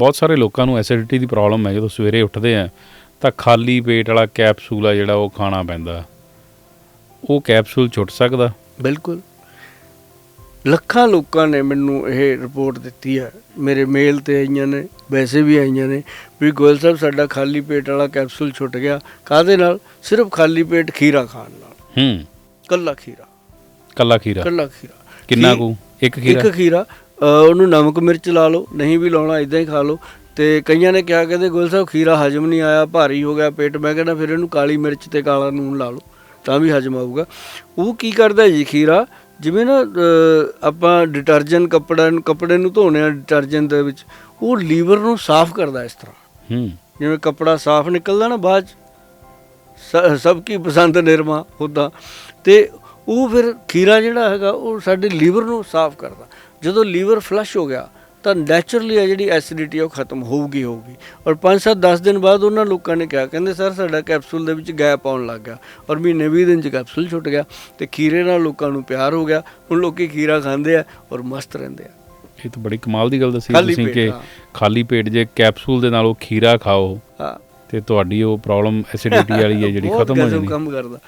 ਬਹੁਤ ਸਾਰੇ ਲੋਕਾਂ ਨੂੰ ਐਸਿਡਿਟੀ ਦੀ ਪ੍ਰੋਬਲਮ ਹੈ ਜਦੋਂ ਸਵੇਰੇ ਉੱਠਦੇ ਆ ਤਾਂ ਖਾਲੀ ਪੇਟ ਵਾਲਾ ਕੈਪਸੂਲ ਆ ਜਿਹੜਾ ਉਹ ਖਾਣਾ ਪੈਂਦਾ। ਉਹ ਕੈਪਸੂਲ ਛੁੱਟ ਸਕਦਾ? ਬਿਲਕੁਲ। ਲੱਖਾਂ ਲੋਕਾਂ ਨੇ ਮੈਨੂੰ ਇਹ ਰਿਪੋਰਟ ਦਿੱਤੀ ਹੈ। ਮੇਰੇ ਮੇਲ ਤੇ ਆਈਆਂ ਨੇ ਵੈਸੇ ਵੀ ਆਈਆਂ ਨੇ ਵੀ ਗੋਇਲ ਸਾਹਿਬ ਸਾਡਾ ਖਾਲੀ ਪੇਟ ਵਾਲਾ ਕੈਪਸੂਲ ਛੁੱਟ ਗਿਆ। ਕਾਹਦੇ ਨਾਲ? ਸਿਰਫ ਖਾਲੀ ਪੇਟ ਖੀਰਾ ਖਾਣ ਨਾਲ। ਹੂੰ। ਕੱਲਾ ਖੀਰਾ। ਕੱਲਾ ਖੀਰਾ? ਕੱਲਾ ਖੀਰਾ। ਕਿੰਨਾ ਕੁ? ਇੱਕ ਖੀਰਾ? ਇੱਕ ਖੀਰਾ। ਉਹਨੂੰ ਨਮਕ ਮਿਰਚ ਲਾ ਲਓ ਨਹੀਂ ਵੀ ਲਾਉਣਾ ਇਦਾਂ ਹੀ ਖਾ ਲਓ। ਤੇ ਕਈਆਂ ਨੇ ਕਿਹਾ ਕਹਿੰਦੇ ਗੋਇਲ ਸਾਹਿਬ ਖੀਰਾ ਹਜਮ ਨਹੀਂ ਆਇਆ ਭਾਰੀ ਹੋ ਗਿਆ ਪੇਟ। ਮੈਂ ਕਹਿੰਦਾ ਫਿਰ ਇਹਨੂੰ ਕਾਲੀ ਮਿਰਚ ਤੇ ਕਾਲਾ ਨੂਨ ਲਾ ਲਓ ਤਾਂ ਵੀ ਹਜਮ ਆਊਗਾ। ਉਹ ਕੀ ਕਰਦਾ ਜੀ ਖੀਰਾ? ਜਿਵੇਂ ਨਾ ਆਪਾਂ ਡਿਟਰਜੈਂਟ ਕੱਪੜਾ ਨੂੰ ਕੱਪੜੇ ਨੂੰ ਧੋਣੇ ਆ ਡਿਟਰਜੈਂਟ ਦੇ ਵਿੱਚ ਉਹ ਲੀਵਰ ਨੂੰ ਸਾਫ਼ ਕਰਦਾ ਇਸ ਤਰ੍ਹਾਂ। ਹੂੰ। ਜਿਵੇਂ ਕੱਪੜਾ ਸਾਫ਼ ਨਿਕਲਦਾ ਨਾ ਬਾਅਦ ਸਭ ਕੀ ਪਸੰਦ ਨਿਰਮਾ ਹੁੰਦਾ ਤੇ ਉਹ ਫਿਰ ਖੀਰਾ ਜਿਹੜਾ ਹੈਗਾ ਉਹ ਸਾਡੇ ਲੀਵਰ ਨੂੰ ਸਾਫ਼ ਕਰਦਾ। ਜਦੋਂ ਲੀਵਰ ਫਲਸ਼ ਹੋ ਗਿਆ ਤਾਂ ਨੈਚੁਰਲੀ ਆ ਜਿਹੜੀ ਐਸਿਡਿਟੀ ਉਹ ਖਤਮ ਹੋਊਗੀ ਹੋਊਗੀ। ਔਰ 5-7 10 ਦਿਨ ਬਾਅਦ ਉਹਨਾਂ ਲੋਕਾਂ ਨੇ ਕਿਹਾ ਕਹਿੰਦੇ ਸਰ ਸਾਡਾ ਕੈਪਸੂਲ ਦੇ ਵਿੱਚ ਗੈਪ ਆਉਣ ਲੱਗ ਗਿਆ। ਔਰ ਮਹੀਨੇ 20 ਦਿਨ ਚ ਕੈਪਸੂਲ ਛੁੱਟ ਗਿਆ। ਤੇ ਖੀਰੇ ਨਾਲ ਲੋਕਾਂ ਨੂੰ ਪਿਆਰ ਹੋ ਗਿਆ। ਹੁਣ ਲੋਕੀ ਖੀਰਾ ਖਾਂਦੇ ਆ ਔਰ ਮਸਤ ਰਹਿੰਦੇ ਆ। ਇਹ ਤਾਂ ਬੜੀ ਕਮਾਲ ਦੀ ਗੱਲ ਦੱਸੀ ਤੁਸੀਂ ਕਿ ਹਾਂ। ਖਾਲੀ ਪੇਟ ਜੇ ਕੈਪਸੂਲ ਦੇ ਨਾਲ ਉਹ ਖੀਰਾ ਖਾਓ ਹਾਂ। ਤੇ ਤੁਹਾਡੀ ਉਹ ਪ੍ਰੋਬਲਮ ਐਸਿਡਿਟੀ ਵਾਲੀ ਹੈ ਜਿਹੜੀ ਖਤਮ ਹੋ ਜਾਂਦੀ ਕੰਮ ਕਰਦਾ।